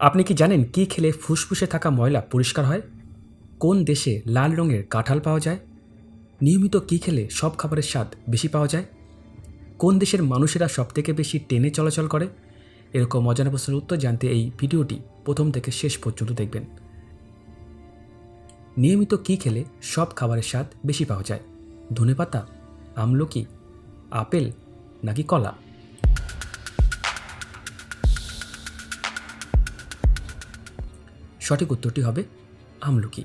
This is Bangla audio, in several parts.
আপনি কি জানেন কী খেলে ফুসফুসে থাকা ময়লা পরিষ্কার হয়? কোন দেশে লাল রঙের কাঁঠাল পাওয়া যায়? নিয়মিত কী খেলে সব খাবারের স্বাদ বেশি পাওয়া যায়? কোন দেশের মানুষেরা সবথেকে বেশি ট্রেনে চলাচল করে? এরকম অজানা প্রশ্নের উত্তর জানতে এই ভিডিওটি প্রথম থেকে শেষ পর্যন্ত দেখবেন। নিয়মিত কী খেলে সব খাবারের স্বাদ বেশি পাওয়া যায়? ধনেপাতা, আমলকি, আপেল নাকি কলা? সঠিক উত্তরটি হবে আমলকি।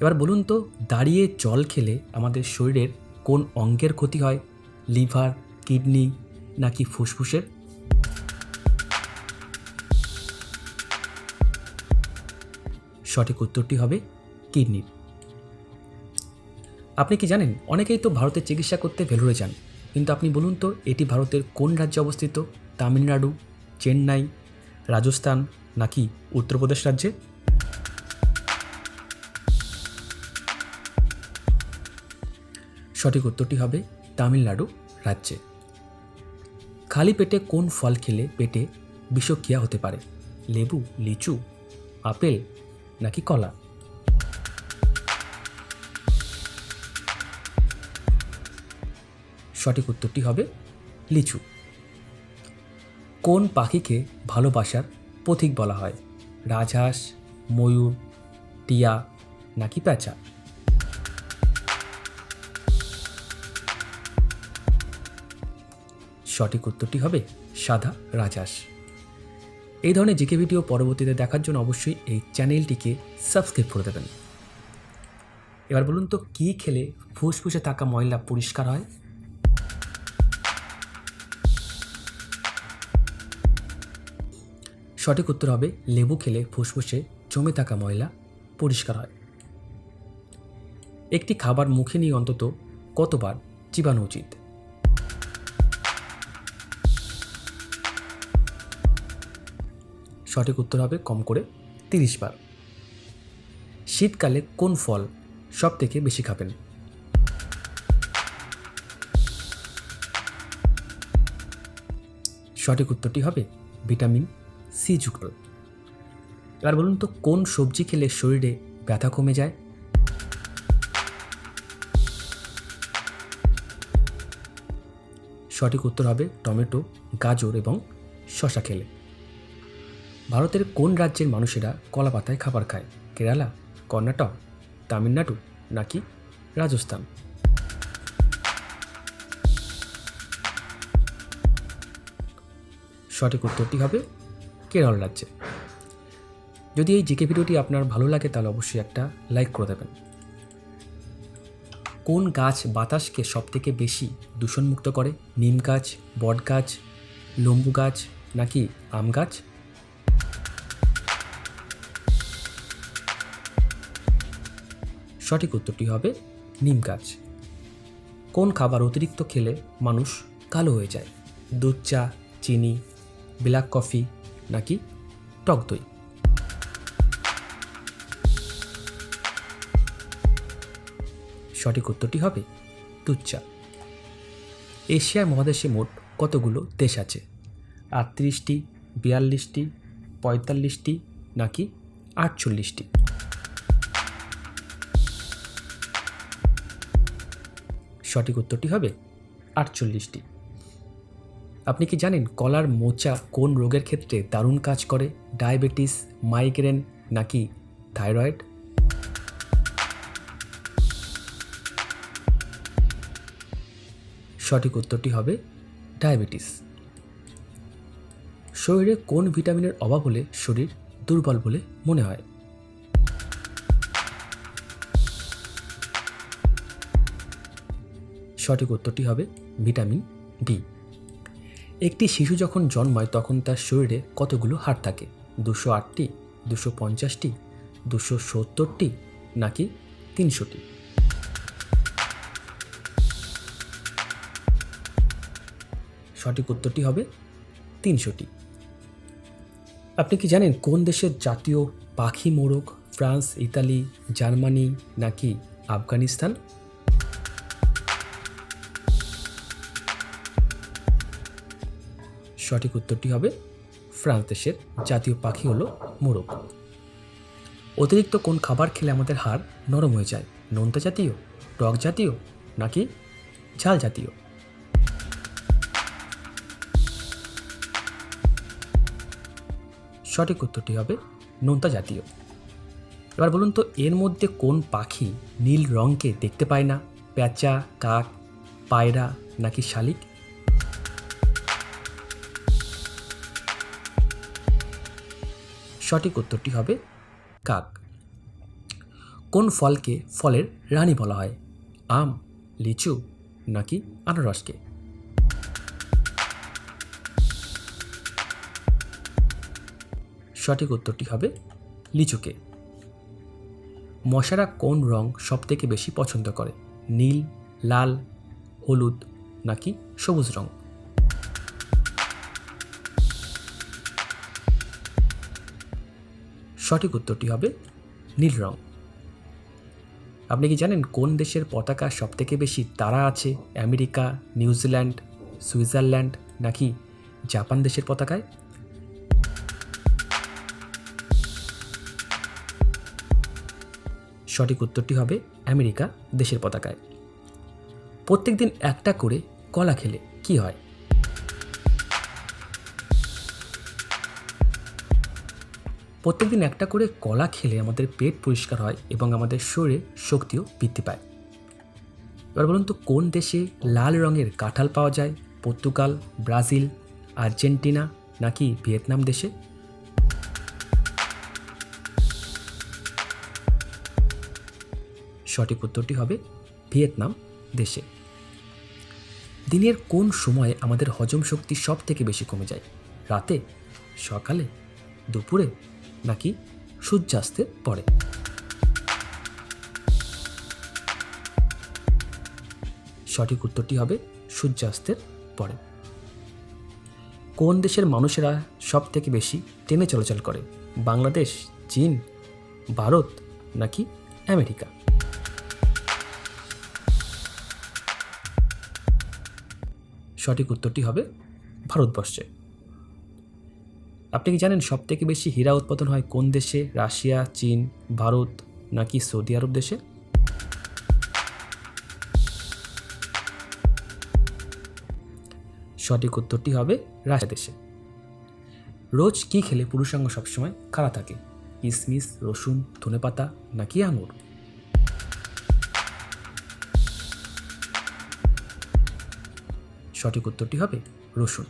এবার বলুন তো, দাঁড়িয়ে জল খেলে আমাদের শরীরের কোন অঙ্গের ক্ষতি হয়? লিভার, কিডনি নাকি ফুসফুসের? সঠিক উত্তরটি হবে কিডনির আপনি কি জানেন, অনেকেই তো ভারতের চিকিৎসা করতে ভেলোরে যান, কিন্তু আপনি বলুন তো, এটি ভারতের কোন রাজ্যে অবস্থিত? তামিলনাড়ু, চেন্নাই, রাজস্থান নাকি উত্তরপ্রদেশ রাজ্যে? সঠিক উত্তরটি হবে তামিলনাড়ু রাজ্যে। খালি পেটে কোন ফল খেলে পেটে বিষক্রিয়া হতে পারে? লেবু, লিচু, আপেল নাকি কলা? সঠিক উত্তরটি হবে লিচু। কোন পাখিকে ভালোবাসার পথিক বলা হয়। রাজহাঁস, ময়ূর, টিয়া নাকি প্যাঁচা? সঠিক উত্তরটি হবে সাদা রাজহাঁস। এই ধরনের জিকে ভিডিও পরবর্তীতে দেখার জন্য অবশ্যই এই চ্যানেলটিকে সাবস্ক্রাইব করে দেবেন। এবার বলুন তো, কী খেলে ফুসফুসে থাকা ময়লা পরিষ্কার হয়? সঠিক উত্তর হবে লেবু খেলে ফুসফুসে জমে থাকা ময়লা পরিষ্কার হয়। একটি খাবার মুখে নিয়ে অন্তত কতবার চিবানো উচিত? সঠিক উত্তর হবে কম করে তিরিশ বার। শীতকালে কোন ফল সব থেকে বেশি খাবেন? সঠিক উত্তরটি হবে ভিটামিন সি যুক্ত। এবার বলুন তো, কোন সবজি খেলে শরীরে ব্যথা কমে যায়? সঠিক উত্তর হবে টমেটো, গাজর এবং শশা খেলে। ভারতের কোন রাজ্যের মানুষেরা কলা পাতায় খাবার খায়? কেরালা, কর্ণাটক, তামিলনাড়ু নাকি রাজস্থান? সঠিক উত্তরটি হবে কেরল রাজ্যে যদি এই জিকে ভিডিওটি আপনার ভালো লাগে, তাহলে অবশ্যই একটা লাইক করে দেবেন। কোন গাছ বাতাসকে সবথেকে বেশি দূষণমুক্ত করে? নিম গাছ, বট গাছ লম্বু গাছ, নাকি আম গাছ? সঠিক উত্তরটি হবে নিম গাছ। কোন খাবার অতিরিক্ত খেলে মানুষ কালো হয়ে যায়? দুধ চা, চিনি, ব্ল্যাক কফি নাকি? টক দই। সঠিক উত্তরটি হবে দুধ চা এশিয়া মহাদেশে মোট কতগুলো দেশ আছে? আটত্রিশটি, বিয়াল্লিশটি, পঁয়তাল্লিশটি নাকি আটচল্লিশটি? সঠিক উত্তরটি হবে আটচল্লিশটি। আপনি কি জানেন কলার মোচা কোন রোগের ক্ষেত্রে দারুণ কাজ করে? ডায়াবেটিস, মাইগ্রেন নাকি থাইরয়েড? সঠিক উত্তরটি হবে ডায়াবেটিস। শরীরে কোন ভিটামিনের অভাব হলে শরীর দুর্বল বলে মনে হয়? সঠিক উত্তরটি হবে ভিটামিন ডি। একটি শিশু যখন জন্মায়, তখন তার শরীরে কতগুলো হাড় থাকে? দুশো আটটি, দুশো পঞ্চাশটি, দুশো সত্তরটি, নাকি তিনশোটি? সঠিক উত্তরটি হবে তিনশোটি। আপনি কি জানেন কোন দেশের জাতীয় পাখি মোরগ ফ্রান্স, ইতালি, জার্মানি, নাকি আফগানিস্তান? সঠিক উত্তরটি হবে ফ্রান্স দেশের জাতীয় পাখি হলো মোরগ। অতিরিক্ত কোন খাবার খেলে আমাদের হাড় নরম হয়ে যায়? নোনতা জাতীয়? টক জাতীয়? নাকি ঝাল জাতীয়? সঠিক উত্তরটি হবে নোনতা জাতীয়। এবার বলুন তো, এর মধ্যে কোন পাখি নীল রঙকে দেখতে পায় না? প্যাঁচা, কাক, পায়রা নাকি শালিক? সঠিক উত্তরটি হবে কাক। কোন ফলকে ফলের রানী বলা হয়? আম, লিচু নাকি আনারসকে? সঠিক উত্তরটি হবে লিচুকে। মশারা কোন রং সবথেকে বেশি পছন্দ করে? নীল, লাল, হলুদ নাকি সবুজ রং? সঠিক উত্তরটি হবে নীল রং। আপনি কি জানেন কোন দেশের পতাকা সবথেকে বেশি তারা আছে? আমেরিকা নিউজিল্যান্ড সুইজারল্যান্ড নাকি জাপান দেশের পতাকায়? সঠিক উত্তরটি হবে আমেরিকা দেশের পতাকায়। প্রত্যেক দিন একটা করে কলা খেলে কি হয়? প্রত্যেকদিন একটা করে কলা খেলে আমাদের পেট পরিষ্কার হয় এবং আমাদের শরীরে শক্তিও বৃদ্ধি পায়। এবার বলুন তো, কোন দেশে লাল রঙের কাঁঠাল পাওয়া যায়? পর্তুগাল, ব্রাজিল, আর্জেন্টিনা নাকি ভিয়েতনাম দেশে? সঠিক উত্তরটি হবে ভিয়েতনাম দেশে। দিনের কোন সময়ে আমাদের হজম শক্তি সব থেকে বেশি কমে যায়? রাতে, সকালে, দুপুরে নাকি সূর্যাস্তের পরে। সঠিক উত্তরটি হবে সূর্যাস্তের পরে। কোন দেশের মানুষেরা সব থেকে বেশি ট্রেনে চলাচল করে? বাংলাদেশ, চীন, ভারত নাকি আমেরিকা? সঠিক উত্তরটি হবে ভারতবর্ষে। আপনি কি জানেন সব থেকে বেশি হীরা উৎপাদন হয় কোন দেশে? রাশিয়া, চীন, ভারত নাকি সৌদি আরব দেশে? সঠিক উত্তরটি হবে রাশিয়া দেশে। রোজ কী খেলে পুরুষাঙ্গ সবসময়? খাড়া থাকে। কিশমিশ রসুন, ধনেপাতা নাকি আঙুর? সঠিক উত্তরটি হবে রসুন।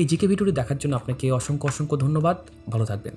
এই জিকে ভিডিওটি দেখার জন্য আপনাকে অসংখ্য অসংখ্য ধন্যবাদ। ভালো থাকবেন।